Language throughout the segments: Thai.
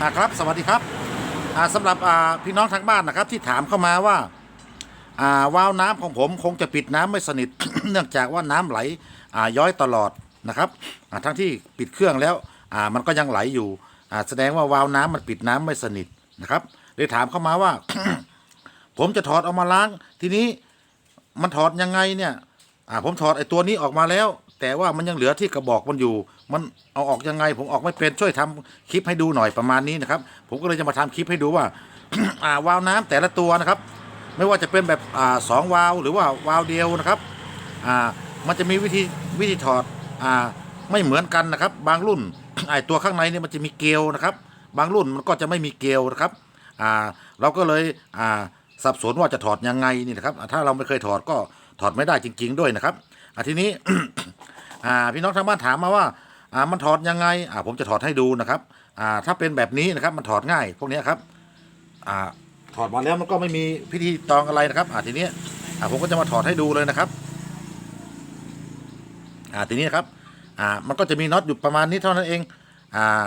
อ่าครับสวัสดีครับอ่าสำหรับอ่าพี่น้องทางบ้านนะครับที่ถามเข้ามาว่าอ่าวาล์วน้ำของผมคงจะปิดน้ำไม่สนิท เนื่องจากว่าน้ำไหลอ่าย้อยตลอดนะครับอ่าทั้งที่ปิดเครื่องแล้วอ่ามันก็ยังไหลอยู่อ่าแสดงว่าวาล์วน้ำมันปิดน้ำไม่สนิทนะครับเลยถามเข้ามาว่า ผมจะถอดออกมาล้างทีนี้ มันถอดยังไงเนี่ย อ่าผมถอดไอ้ตัวนี้ออกมาแล้ว แต่ว่ามันยังเหลือที่กระบอกมันอยู่ มันเอาออกยังไง ผมออกไม่เป็นช่วยทำคลิปให้ดูหน่อยประมาณนี้นะครับ ผมก็เลยจะมาทำคลิปให้ดูว่า อ่าวาล์วน้ำแต่ละตัวนะครับ ไม่ว่าจะเป็นแบบอ่าสองวาล์วหรือว่าวาล์วเดียวนะครับอ่ามันจะมีวิธีวิธีถอดอ่าไม่เหมือนกันนะครับ บางรุ่นไอตัวข้างในเนี่ยมันจะมีเกลียวนะครับ บางรุ่นมันก็จะไม่มีเกลียวนะครับอ่าเราก็เลยอ่าสับสนว่าจะถอดยังไงนี่นะครับ ถ้าเราไม่เคยถอดก็ถอดไม่ได้จริง ๆ ด้วยนะครับ อ่าทีนี้ อ่าพี่น้องทางบ้านถามมาว่าอ่ามันถอดยังไงอ่าผมจะถอดให้ดูนะครับอ่าถ้าเป็นแบบนี้นะครับมันถอดง่าย พวกนี้ครับอ่าถอดมาแล้วมันก็ไม่มีพิธีตองอะไรนะครับอ่าทีนี้อ่าผมก็จะมาถอดให้ดูเลยนะครับอ่าทีนี้นครับอ่ามันก็จะมีน็อตอยู่ประมาณนี้เท่านั้นเองอ่า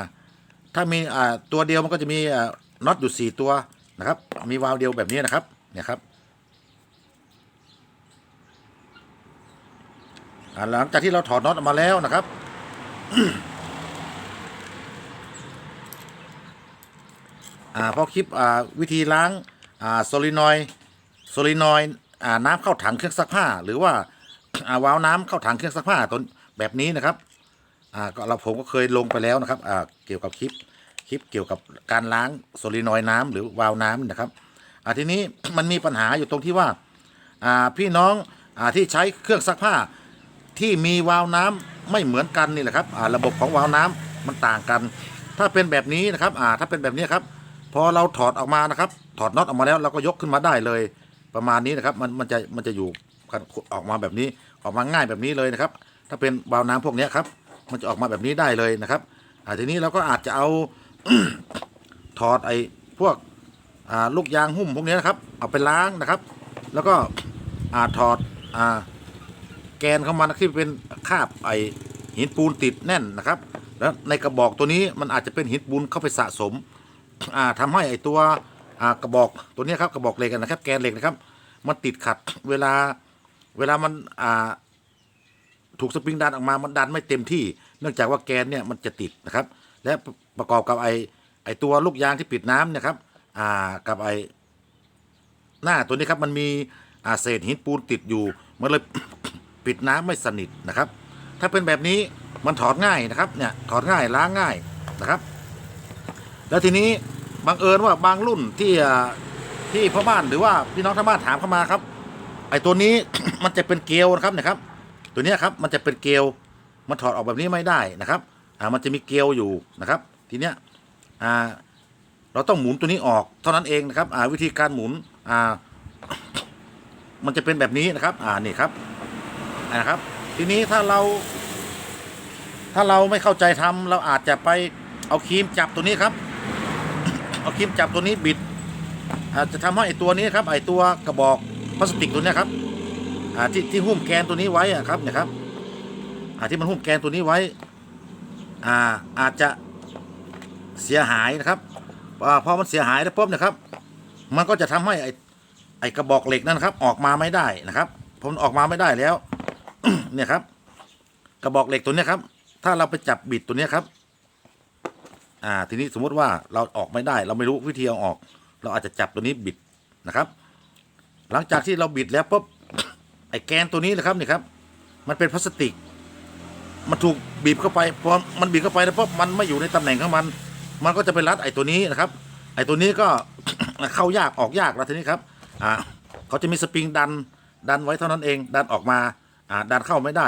ถ้ามีอ่าตัวเดียวมันก็จะมีอ่าน็อตอยู่สี่ตัวนะครับ มีวาล์วเดียวแบบนี้นะครับเนี่ยครับ อ่า หลังจากที่เราถอดน็อตออกมาแล้วนะครับ อ่าพอคลิปอ่าวิธีล้างอ่าโซลินอยโซลินอยอ่าน้ำเข้าถังเครื่องซักผ้า หรือว่าอ่าวาล์วน้ำเข้าถังเครื่องซักผ้าตัวแบบนี้นะครับอ่าก็เราผมก็เคยลงไปแล้วนะครับอ่าเกี่ยวกับคลิปคลิปเกี่ยวกับการล้างโซลินอยน้ำหรือวาล์วน้ำนะครับอ่าทีนี้มันมีปัญหาอยู่ตรงที่ว่าอ่าพี่น้องอ่าที่ใช้เครื่องซักผ้า ที่มีวาล์วน้ำไม่เหมือนกันนี่แหละครับอ่าระบบของวาล์วน้ำมันต่างกัน ถ้าเป็นแบบนี้นะครับอ่าถ้าเป็นแบบนี้ครับพอเราถอดออกมานะครับ ถอดน็อตออกมาแล้วเราก็ยกขึ้นมาได้เลย ประมาณนี้นะครับ มันมันจะมันจะอยู่กันออกมาแบบนี้ออกมาง่ายแบบนี้เลยนะครับ ถ้าเป็นวาล์วน้ำพวกนี้ครับ มันจะออกมาแบบนี้ได้เลยนะครับอ่าทีนี้เราก็อาจจะเอาถอดไอ้พวกอ่าลูกยางหุ้มพวกนี้นะครับ เอาไปล้างนะครับ แล้วก็อ่าถอดอ่า แกนของมันที่เป็นคาบไอหินปูนติดแน่นนะครับ แล้วในกระบอกตัวนี้มันอาจจะเป็นหินปูนเข้าไปสะสมอ่าทำให้ไอตัวกระบอกตัวนี้ครับกระบอกเหล็กนะครับ แกนเหล็กนะครับ มันติดขัดเวลาเวลามันถูกสปริงดันออกมามันดันไม่เต็มที่ เนื่องจากว่าแกนเนี่ยมันจะติดนะครับ และประกอบกับไอไอตัวลูกยางที่ปิดน้ำนะครับกับไอหน้าตัวนี้ครับมันมีเศษหินปูนติดอยู่มันเลย ปิดน้ำไม่สนิทนะครับ ถ้าเป็นแบบนี้มันถอดง่ายนะครับเนี่ยถอดง่ายล้างง่ายนะครับ แล้วทีนี้บังเอิญว่าบางรุ่นที่ที่พ่อบ้านหรือว่าพี่น้องทางบ้านถามเข้ามาครับ ไอ้ตัวนี้ มันจะเป็นเกลียวนะครับนะครับ ตัวนี้ครับมันจะเป็นเกลียวมันถอดออกแบบนี้ไม่ได้นะครับอ่ามันจะมีเกลียวอยู่นะครับ ทีเนี้ยอ่าเราต้องหมุนตัวนี้ออกเท่านั้นเองนะครับ อ่าวิธีการหมุนอ่ามันจะเป็นแบบนี้นะครับ อ่านี่ครับ นะครับ ทีนี้ถ้าเรา ถ้าเราไม่เข้าใจทำเราอาจจะไปเอาครีมจับตัวนี้ครับ เอาครีมจับตัวนี้บิด อาจจะทำให้ไอตัวนี้ครับ ไอตัวกระบอกพลาสติกตัวนี้ครับที่ที่หุ้มแกนตัวนี้ไว้อะครับเนี่ยครับที่มันหุ้มแกนตัวนี้ไว้อ่าอาจจะเสียหายนะครับอพอมันเสียหายแล้วปุ๊บนะครับ มันก็จะทำให้ไอไอกระบอกเหล็กนั่นครับ ออกมาไม่ได้นะครับผมออกมาไม่ได้แล้ว เนี่ยครับ กระบอกเหล็กตัวเนี้ยครับ ถ้าเราไปจับบิดตัวเนี้ยครับ อ่า ทีนี้สมมติว่าเราออกไม่ได้ เราไม่รู้วิธีเอาออก เราอาจจะจับตัวนี้บิดนะครับ หลังจากที่เราบิดแล้วปุ๊บไอ้แกนตัวนี้นะครับนี่ครับ มันเป็นพลาสติก มันถูกบีบเข้าไปพอมันบีบเข้าไปแล้วปุ๊บมันไม่อยู่ในตำแหน่งของมัน มันก็จะไปรัดไอ้ตัวนี้นะครับ ไอ้ตัวนี้ก็เข้ายากออกยากแล้วทีนี้ครับ อ่าเขาจะมีสปริงดันดันไว้เท่านั้นเอง ดันออกมาอ่า ดันเข้าไม่ได้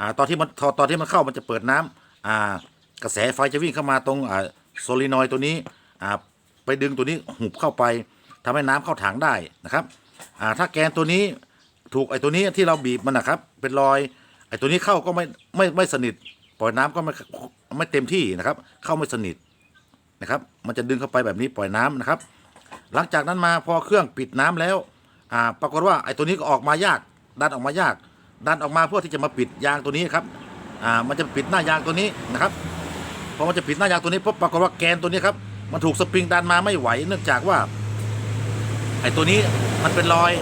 อตอนที่มันตอนที่มันเข้ามันจะเปิดน้ำอ่ากระแสไฟจะวิ่งเข้ามาตรงโซลินอยด์ตัวนี้ไปดึงตัวนี้หุบเข้าไปทำให้น้ำเข้าถังได้นะครับถ้าแกนตัวนี้ถูกไอ้ตัวนี้ที่เราบีบมันนะครับ เป็นรอยไอ้ตัวนี้เข้าก็ไม่ไม่ไม่สนิทปล่อยน้ำก็ไม่ไม่เต็มที่นะครับ เข้าไม่สนิทนะครับ มันจะดึงเข้าไปแบบนี้ปล่อยน้ำนะครับ หลังจากนั้นมาพอเครื่องปิดน้ำแล้วปรากฏว่าไอ้ตัวนี้ก็ออกมายากดันออกมายาก ดันออกมาเพื่อที่จะมาปิดยางตัวนี้ครับอ่ามันจะปิดหน้ายางตัวนี้นะครับพอมันจะปิดหน้ายางตัวนี้ปุ๊บปรากฏว่าแกนตัวนี้ครับมันถูกสปริงดันมาไม่ไหว เนื่องจากว่าไอ้ตัวนี้มันเป็นรอย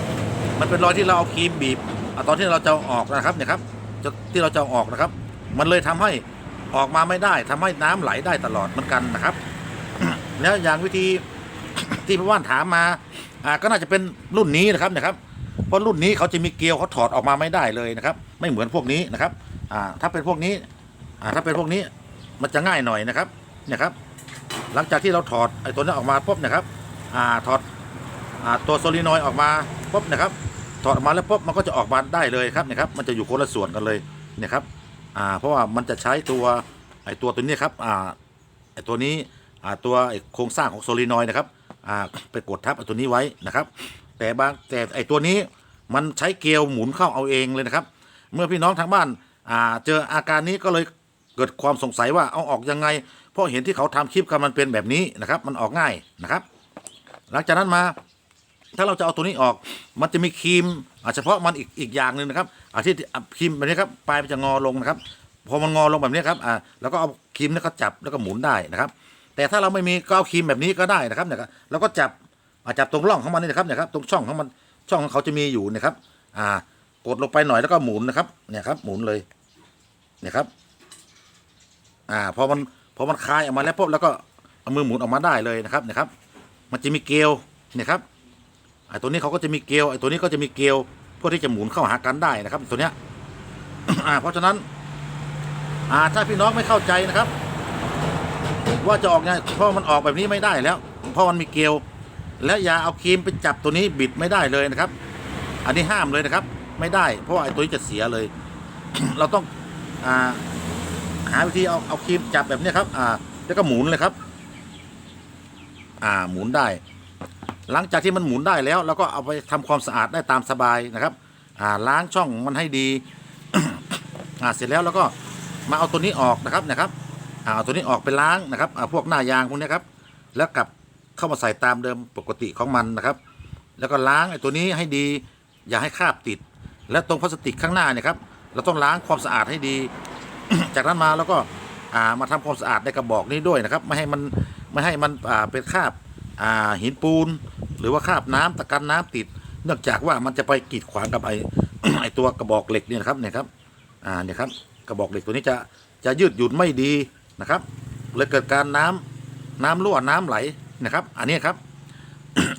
มันเป็นรอยที่เราเอาครีมบีบอตอนที่เราจะออกนะครับเนี่ยครับที่เราจะออกนะครับ มันเลยทำให้ออกมาไม่ได้ทำให้น้ำไหลได้ตลอดเหมือนกันนะครับ แล้วอย่างวิธีที่พี่ว่านถามมาอ่าก็น่าจะเป็นรุ่นนี้นะครับเนะครับ เพราะรุ่นนี้เขาจะมีเกลียวเขาถอดออกมาไม่ได้เลยนะครับ ไม่เหมือนพวกนี้นะครับอ่าถ้าเป็นพวกนี้อ่าถ้าเป็นพวกนี้มันจะง่ายหน่อยนะครับเนี่ยครับ หลังจากที่เราถอดไอ้ตัวนี้ออกมาปุ๊บนะครับอ่าถอดอ่าตัวโซลินอยออกมาปุ๊บนะครับ ถอดออกมาแล้วปุ๊บมันก็จะออกมาได้เลยครับเนี่ยครับ มันจะอยู่คนละส่วนกันเลยเนี่ยครับอ่าเพราะว่ามันจะใช้ตัวไอ้ตัวตัวนี้ครับอ่าไอ้ตัวนี้อ่าตัวไอ้โครงสร้างของโซลินอยนะครับอ่าไปกดทับไอ้ตัวนี้ไว้นะครับ แต่บางแต่ไอตัวนี้มันใช้เกลียวหมุนเข้าเอาเองเลยนะครับ เมื่อพี่น้องทางบ้านอ่าเจออาการนี้ก็เลยเกิดความสงสัยว่าเอาออกยังไง เพราะเห็นที่เขาทำคลิปกันมันเป็นแบบนี้นะครับ มันออกง่ายนะครับ หลังจากนั้นมา ถ้าเราจะเอาตัวนี้ออก มันจะมีครีมอ่าเฉพาะมันอีกอีกอย่างหนึ่งนะครับอาที่ครีมแบบนี้ครับปลายมันจะงอลงนะครับพอมันงอลงแบบนี้ครับอ่าแล้วก็เอาครีมนี่ก็จับแล้วก็หมุนได้นะครับ แต่ถ้าเราไม่มีก็เอาครีมแบบนี้ก็ได้นะครับเนี่ยครับเราก็จับ อาจับตรงร่องของมันนี่นะครับเนี่ยครับตรงช่องของมันช่องของเขาจะมีอยู่นะครับ อ่ากดลงไปหน่อยแล้วก็หมุนนะครับ เนี่ยครับ หมุนเลย เนี่ยครับ อ่าพอมันพอมันคลายออกมาแล้วปุ๊บแล้วก็เอามือหมุนออกมาได้เลยนะครับเนี่ยครับ มันจะมีเกลียวเนี่ยครับไอ้ตัวนี้เขาก็จะมีเกลียวไอ้ตัวนี้ก็จะมีเกลียวเพื่อที่จะหมุนเข้าหากันได้นะครับ ตัวเนี้ยอ่า เพราะฉะนั้น อ่าถ้าพี่น้องไม่เข้าใจนะครับ ว่าจะออกไงเพราะมันออกแบบนี้ไม่ได้แล้ว เพราะมันมีเกลียว และอย่าเอาครีมไปจับตัวนี้บิดไม่ได้เลยนะครับ อันนี้ห้ามเลยนะครับ ไม่ได้ เพราะว่าไอ้ตัวนี้จะเสียเลย เราต้องอาหาวิธีเอาเอาครีมจับแบบนี้ครับ อ่า แล้วก็หมุนเลยครับ อ่าหมุนได้ หลังจากที่มันหมุนได้แล้วเราก็เอาไปทำความสะอาดได้ตามสบายนะครับ อ่าล้างช่องมันให้ดี อ่าเสร็จแล้วเราก็มาเอาตัวนี้ออกนะครับนะครับ อ่าเอาตัวนี้ออกไปล้างนะครับอ่าพวกหน้ายางพวกนี้ครับ แล้วกลับ เข้ามาใส่ตามเดิมปกติของมันนะครับ แล้วก็ล้างไอ้ตัวนี้ให้ดี อย่าให้คราบติด และตรงพลาสติกข้างหน้าเนี่ยครับเราต้องล้างความสะอาดให้ดี จากนั้นมาแล้วก็มาทำความสะอาดในกระบอกนี้ด้วยนะครับ ไม่ให้มันไม่ให้มันเป็นคราบาหินปูน หรือว่าคราบน้ำตะกันน้ำติด เนื่องจากว่ามันจะไปกีดขวางกับไอ้ไอ้ตัวกระบอกเหล็กเนี่ยครับเนี่ยครับอ่าเนี่ยครับกระบอกเหล็กตัวนี้จะจะยืดหยุ่นไม่ดีนะครับเลยเกิดการน้ำน้ำรั่วน้ำไหล นะครับ อันนี้ครับ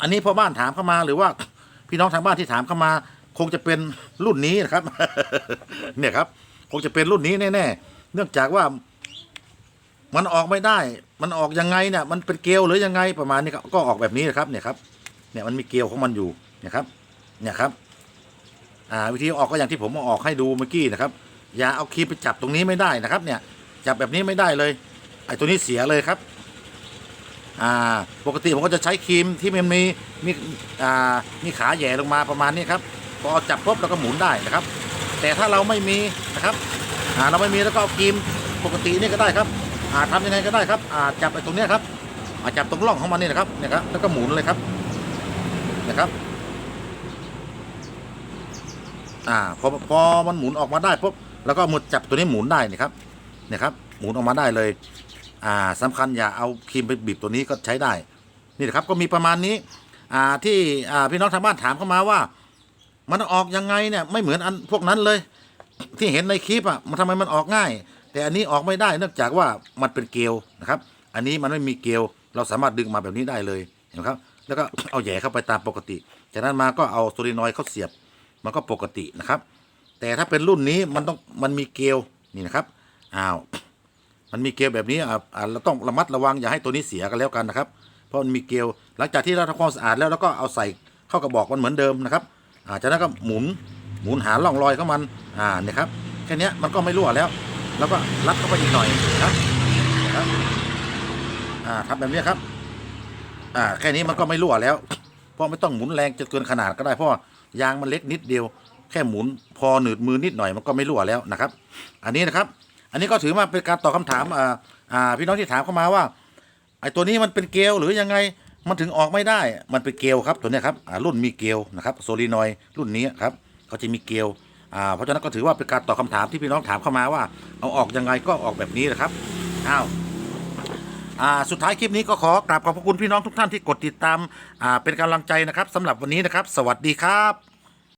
อันนี้พ่อบ้านถามเข้ามาหรือว่าพี่น้องทางบ้านที่ถามเข้ามา คงจะเป็นรุ่นนี้นะครับ เนี่ยครับ คงจะเป็นรุ่นนี้แน่ๆ เนื่องจากว่ามันออกไม่ได้ มันออกยังไงเนี่ย มันเป็นเกลียวหรือยังไงประมาณนี้ครับก็ออกแบบนี้นะครับ เนี่ยครับ เนี่ยมันมีเกลียวของมันอยู่เนี่ยครับ เนี่ยครับ อ่า วิธีออกก็อย่างที่ผมอาออกให้ดูเมื่อกี้นะครับ อย่าเอาครีมไปจับตรงนี้ไม่ได้นะครับ เนี่ย จับแบบนี้ไม่ได้เลย ไอ้ตัวนี้เสียเลยครับ อ่าปกติผมก็จะใช้ครีมที่มันมีมีอ่ามีขาแหย่ลงมาประมาณนี้ครับพอเอาจับปุ๊บเราก็หมุนได้นะครับ แต่ถ้าเราไม่มีนะครับอ่าเราไม่มีแล้วก็เอาครีมปกตินี่ก็ได้ครับอ่าทำยังไงก็ได้ครับอ่าจับไอ้ตรงเนี้ยครับอ่าจับตรงร่องของมันนี่นะครับเนี่ยครับแล้วก็หมุนเลยครับนะครับอ่าพอพอมันหมุนออกมาได้ปุ๊บแล้วก็มือจับตัวนี้หมุนได้นี่ครับเนี่ยครับหมุนออกมาได้เลย อ่าสำคัญอย่าเอาครีมไปบีบตัวนี้ก็ใช้ได้ นี่แหละครับก็มีประมาณนี้อ่าที่อ่าพี่น้องทางบ้านถามเข้ามาว่า มันออกยังไงเนี่ยไม่เหมือนอันพวกนั้นเลย ที่เห็นในคลิปอะมันทำไมมันออกง่าย แต่อันนี้ออกไม่ได้เนื่องจากว่ามันเป็นเกลียวนะครับ อันนี้มันไม่มีเกลียว เราสามารถดึงมาแบบนี้ได้เลยเห็นไหมครับแล้วก็เอาแหย่เข้าไปตามปกติ จากนั้นมาก็เอาโซลินอยด์เข้าเสียบ มันก็ปกตินะครับ แต่ถ้าเป็นรุ่นนี้มันต้องมันมีเกลียวนี่นะครับ อ้าว มันมีเกลียวแบบนี้อ่าอ่าเราต้องระมัดระวังอย่าให้ตัวนี้เสียกันแล้วกันนะครับ เพราะมันมีเกลียวหลังจากที่เราทำความสะอาดแล้วเราก็เอาใส่เข้ากระบอกมันเหมือนเดิมนะครับอ่าจากนั้นก็หมุนหมุนหาร่องรอยของมันอ่าเนี่ยครับแค่นี้มันก็ไม่รั่วแล้ว แล้วก็รัดเข้าไปอีกหน่อยครับนะครับอ่าทำแบบนี้ครับอ่าแค่นี้มันก็ไม่รั่วแล้ว เพราะไม่ต้องหมุนแรงจนเกินขนาดก็ได้เพราะยางมันเล็กนิดเดียว แค่หมุนพอหนืดมือนิดหน่อยมันก็ไม่รั่วแล้วนะครับ อันนี้นะครับ อันนี้ก็ถือว่าเป็นการตอบคำถามอ่าอ่าพี่น้องที่ถามเข้ามาว่าไอ้ตัวนี้มันเป็นเกลียวหรือยังไงมันถึงออกไม่ได้ มันเป็นเกลียวครับตัวนี้ครับอ่ารุ่นมีเกลียวนะครับโซลีนอยรุ่นนี้ครับเขาจะมีเกลียวอ่าเพราะฉะนั้นก็ถือว่าเป็นการตอบคำถามที่พี่น้องถามเข้ามาว่า เอาออกยังไงก็ออกแบบนี้นะครับอ้าวอ่าสุดท้ายคลิปนี้ก็ขอกราบขอบพระคุณพี่น้องทุกท่านที่กดติดตามอ่าเป็นกำลังใจนะครับสำหรับวันนี้นะครับ สวัสดีครับ